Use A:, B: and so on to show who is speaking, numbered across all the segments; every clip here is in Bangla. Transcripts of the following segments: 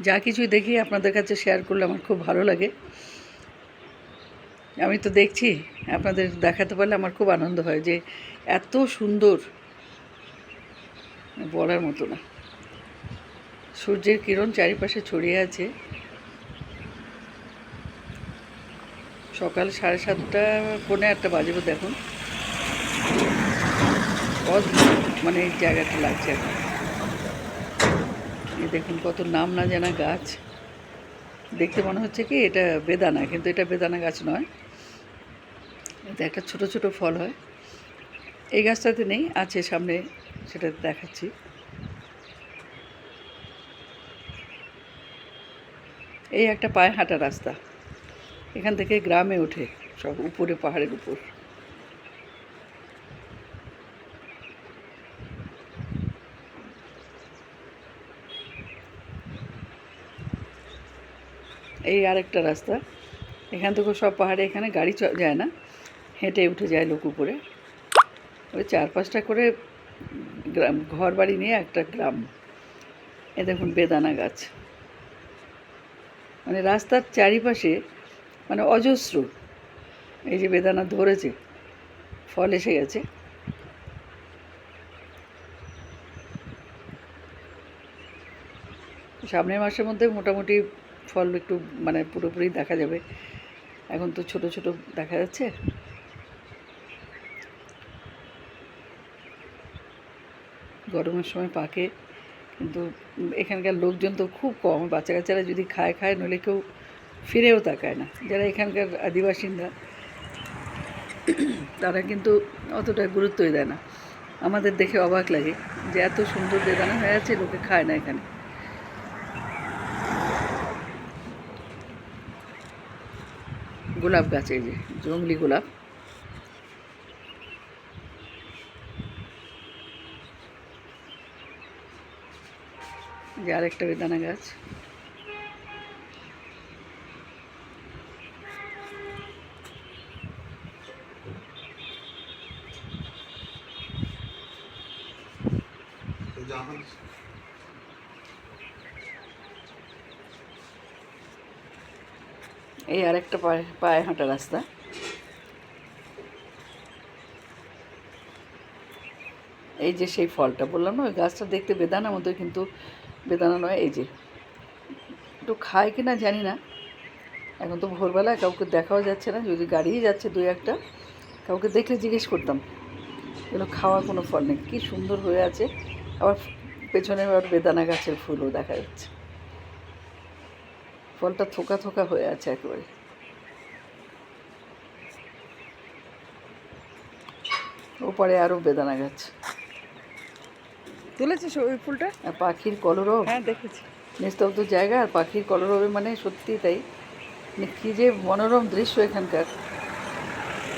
A: যা কিছুই দেখি আপনাদের কাছে শেয়ার করলে আমার খুব ভালো লাগে। আমি তো দেখছি, আপনাদের দেখাতে পারলে আমার খুব আনন্দ হয় যে এত সুন্দর। বলার মতো না। সূর্যের কিরণ চারিপাশে ছড়িয়ে আছে। সকাল সাড়ে সাতটা, পৌনে একটা বাজবে দেখুন মানে এই জায়গাটা লাগছে এখন। এই দেখুন কত নাম না জানা গাছ। দেখতে মনে হচ্ছে কি এটা বেদানা, কিন্তু এটা বেদানা গাছ নয়। এটা একটা ছোট ছোট ফল হয়। এই গাছটাতে নেই, আছে সামনে, সেটা দেখাচ্ছি। এই একটা পায়ে হাঁটা রাস্তা। এখান থেকে গ্রামে ওঠে, সব উপরে, পাহাড়ের উপর। এই আরেকটা রাস্তা। এখান থেকে সব পাহাড়ে এখানে গাড়ি যায় না। হেঁটে উঠে যায় লোক উপরে। ওই চার পাঁচটা করে গ্রাম ঘর বাড়ি নিয়ে একটা গ্রাম। এ দেখুন বেদানা গাছ। মানে রাস্তার চারিপাশে মানে অজস্র। এই যে বেদানা ধরেছে, ফল এসে গেছে। সামনের মাসের মধ্যে মোটামুটি ফল একটু মানে পুরোপুরি দেখা যাবে। এখন তো ছোট ছোট দেখা যাচ্ছে। গরমের সময় পাকে, কিন্তু এখানকার লোকজন তো খুব কম। বাচ্চা কাচ্চারা যদি খায় খায়, নইলে কেউ ফিরেও তাকায় না। যারা এখানকার আদিবাসীরা, তারা কিন্তু অতটা গুরুত্বই দেয় না। আমাদের দেখে অবাক লাগে যে এত সুন্দর বেদানা হয়ে আছে, লোকে খায় না এখানে। গোলাপ গাছ যে জঙ্গলি গোলাপ। যে আরেকটা বেদানা গাছ। এই আরেকটা পায়ে পায়ে হাঁটা রাস্তা। এই যে সেই ফলটা বললাম না, ওই গাছটা দেখতে বেদানা মতো কিন্তু, বেদানা নয়, এই যে। একটু খায় কি না জানি না। এখন তো ভোরবেলা কাউকে দেখাও যাচ্ছে না, যদি গাড়িই যাচ্ছে দুই একটা, কাউকে দেখলে জিজ্ঞেস করতাম এগুলো খাওয়ার কোনো ফল নেই। কী সুন্দর হয়ে আছে। আবার পেছনে আবার বেদানা গাছের ফুলও দেখা যাচ্ছে। ফলটা থোকা থোকা হয়ে আছে একেবারে। ওপারে আরও বেদানা গাছ।
B: তুলেছিস ওই ফুলটা?
A: পাখির কলরব।
B: হ্যাঁ দেখেছি।
A: নিস্তব্ধ জায়গা আর পাখির কলরবে মানে সত্যি তাই। মানে কী যে মনোরম দৃশ্য এখানকার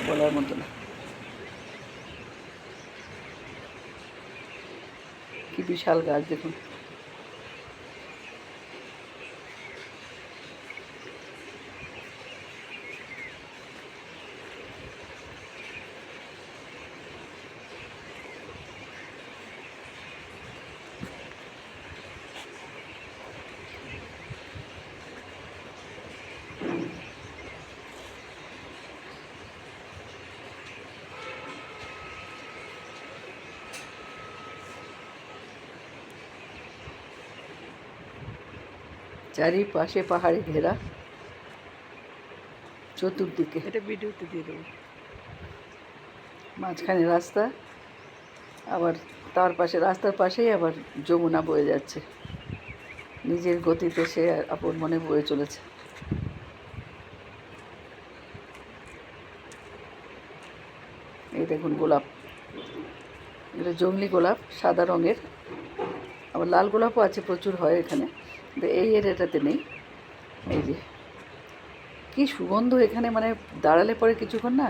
A: বলার মতো না। কি বিশাল গাছ দেখুন। চারিপাশে পাহাড়ে ঘেরা। চতুর্দিকে।
B: এটা ভিডিওতে দিয়ে দেবো।
A: মাঝখানে রাস্তা আবার তার পাশে রাস্তার পাশেই আবার যমুনা বয়ে যাচ্ছে। নিজের গতিতে সে আপন মনে বয়ে চলেছে। এই দেখুন গোলাপ। এটা জংলি গোলাপ সাদা রঙের। আবার লাল গোলাপও আছে প্রচুর হয় এখানে। কিন্তু এই এরিয়াটাতে নেই। এই যে, কি সুগন্ধ এখানে মানে দাঁড়ালে পরে কিছুক্ষণ না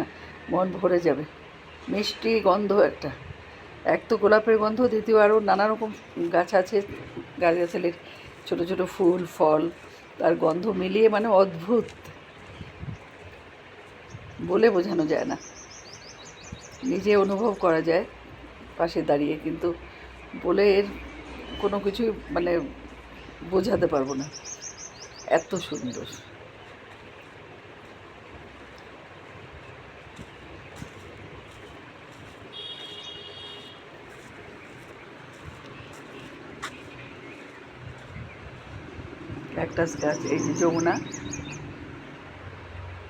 A: মন ভরে যাবে। মিষ্টি গন্ধ একটা। এক তো গোলাপের গন্ধ, দ্বিতীয় আরও নানা রকম গাছ আছে, গাছগাছালির ছোটো ছোটো ফুল, ফল, তার গন্ধ মিলিয়ে মানে অদ্ভুত। বলে বোঝানো যায় না। নিজে অনুভব করা যায় পাশে দাঁড়িয়ে, কিন্তু বলে এর কোনো কিছুই মানে বোঝাতে পারব না। এত সুন্দর। ক্যাকটাস গাছ এই যে যমুনা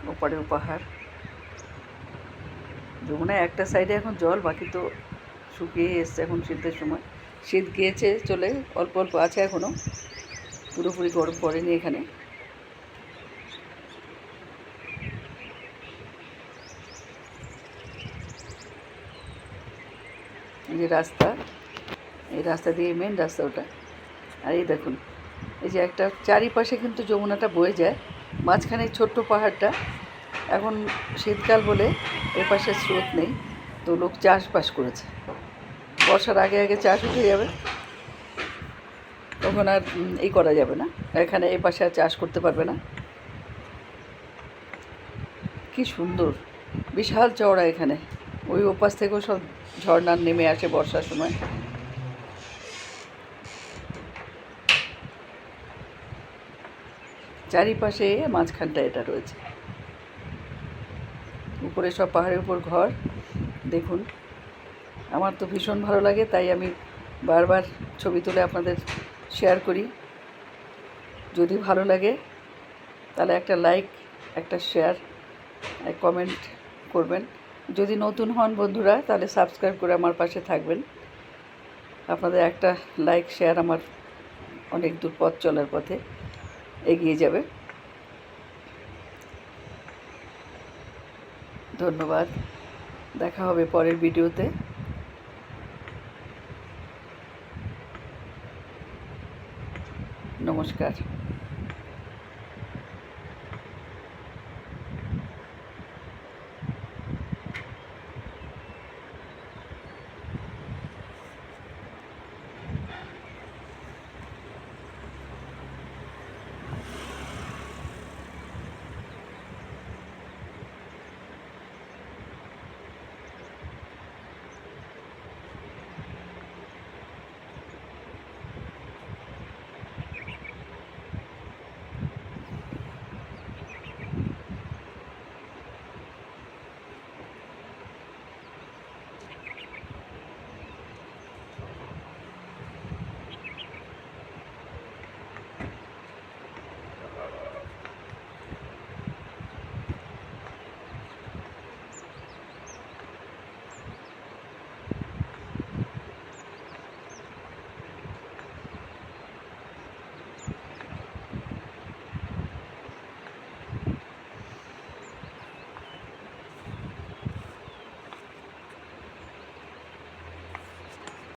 A: ওপারেও পাহাড়। যমুনায় একটা সাইডে এখন জল, বাকি তো শুকিয়ে এসছে এখন শীতের সময়। শীত গিয়েছে চলে, অল্প অল্প আছে এখনও পুরোপুরি গরম পড়েনি এখানে। যে রাস্তা, এই রাস্তা দিয়ে মেন রাস্তা ওটা। আর এই দেখুন, এই যে একটা চারিপাশে কিন্তু যমুনাটা বয়ে যায়, মাঝখানে ছোট্ট পাহাড়টা। এখন শীতকাল বলে এপাশে স্রোত নেই, তো লোক চাষবাস করেছে। বর্ষার আগে আগে চাষ উঠে যাবে। তখন আর এই করা যাবে না। এখানে এ পাশে আর চাষ করতে পারবে না। কি সুন্দর। বিশাল চওড়া এখানে। ওই ওপাশ থেকেও সব ঝর্ণার নেমে আসে বর্ষার সময়। চারিপাশে মাঝখানটা এটা রয়েছে। উপরে সব পাহাড়ের উপর ঘর। দেখুন। আমার তো ভীষণ ভালো লাগে, তাই আমি বারবার ছবি তুলে আপনাদের শেয়ার করি। যদি ভালো লাগে, তাহলে একটা লাইক একটা শেয়ার কমেন্ট করবেন। যদি নতুন হন বন্ধুরা, তাহলে সাবস্ক্রাইব করে আমার পাশে থাকবেন। আপনাদের একটা লাইক শেয়ার আমার অনেক দূর পথ চলার পথে এগিয়ে যাবে। ধন্যবাদ। দেখা হবে পরের ভিডিওতে নমস্কার